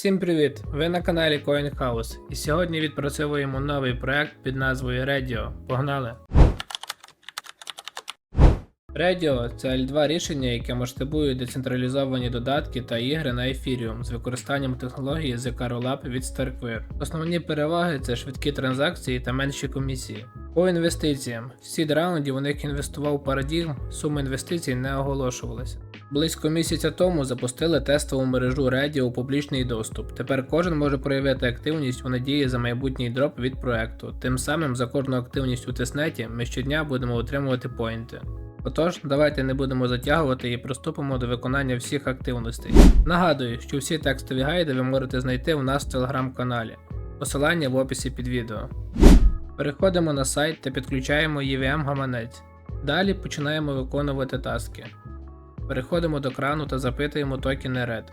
Всім привіт! Ви на каналі CoinHouse і сьогодні відпрацьовуємо новий проект під назвою Radio. Погнали! Radio – це L2 рішення, яке масштабує децентралізовані додатки та ігри на Ethereum з використанням технології The Rollup від Starkware. Основні переваги це швидкі транзакції та менші комісії. По інвестиціям. В сід раунді у них інвестував Paradigm, суми інвестицій не оголошувалися. Близько місяця тому запустили тестову мережу Radio у публічний доступ. Тепер кожен може проявити активність у надії за майбутній дроп від проекту. Тим самим за кожну активність у тестнеті ми щодня будемо отримувати поінти. Отож, давайте не будемо затягувати і приступимо до виконання всіх активностей. Нагадую, що всі текстові гайди ви можете знайти у нас в телеграм-каналі. Посилання в описі під відео. Переходимо на сайт та підключаємо EVM гаманець. Далі починаємо виконувати таски. Переходимо до крану та запитуємо токени RED.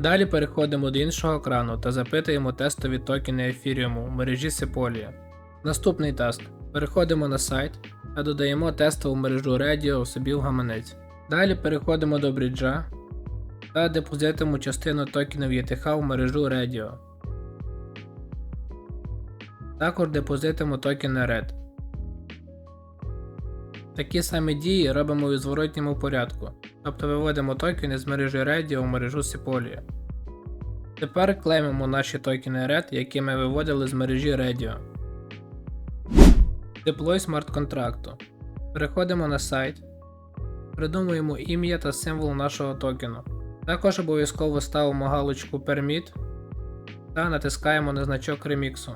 Далі переходимо до іншого крану та запитуємо тестові токени Ethereum у мережі Sepolia. Наступний таск. Переходимо на сайт та додаємо тестову мережу Radio собі в гаманець. Далі переходимо до бріджа та депозитимо частину токенів ETH в мережу Radio. Також депозитимо токени RED. Такі самі дії робимо у зворотньому порядку, тобто виводимо токени з мережі Radio в мережу Sepolia. Тепер клеймимо наші токени RED, які ми виводили з мережі Radio. Деплой смарт-контракту. Переходимо на сайт, придумуємо ім'я та символ нашого токену. Також обов'язково ставимо галочку Permit та натискаємо на значок реміксу.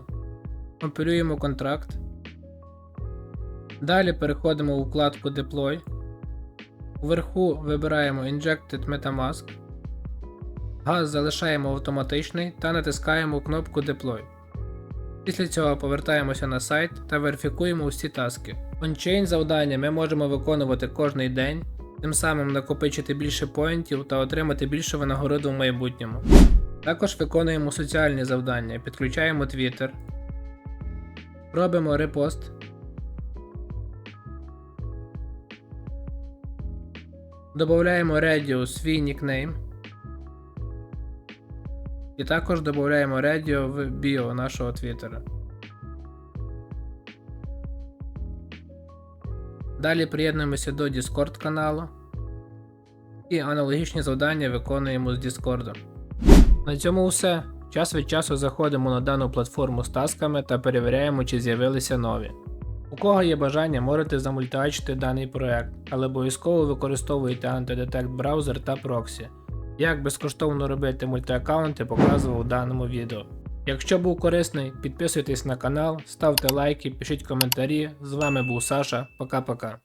Компілюємо контракт. Далі переходимо у вкладку Deploy. Вверху вибираємо Injected Metamask. Газ залишаємо автоматичний та натискаємо кнопку Deploy. Після цього повертаємося на сайт та верифікуємо усі таски. Ончейн завдання ми можемо виконувати кожний день, тим самим накопичити більше поінтів та отримати більше винагороду в майбутньому. Також виконуємо соціальні завдання, підключаємо Twitter, робимо репост. Додаємо Radio свій нікнейм. І також додаємо Radio в біо нашого твіттера. Далі приєднуємося до Discord каналу. І аналогічні завдання виконуємо з Discord. На цьому все. Час від часу заходимо на дану платформу з тасками та перевіряємо, чи з'явилися нові. У кого є бажання, можете замультачити даний проект, але обов'язково використовуйте антидетект браузер та проксі. Як безкоштовно робити мультиаккаунти, показував у даному відео. Якщо був корисний, підписуйтесь на канал, ставте лайки, пишіть коментарі. З вами був Саша. Пока-пока.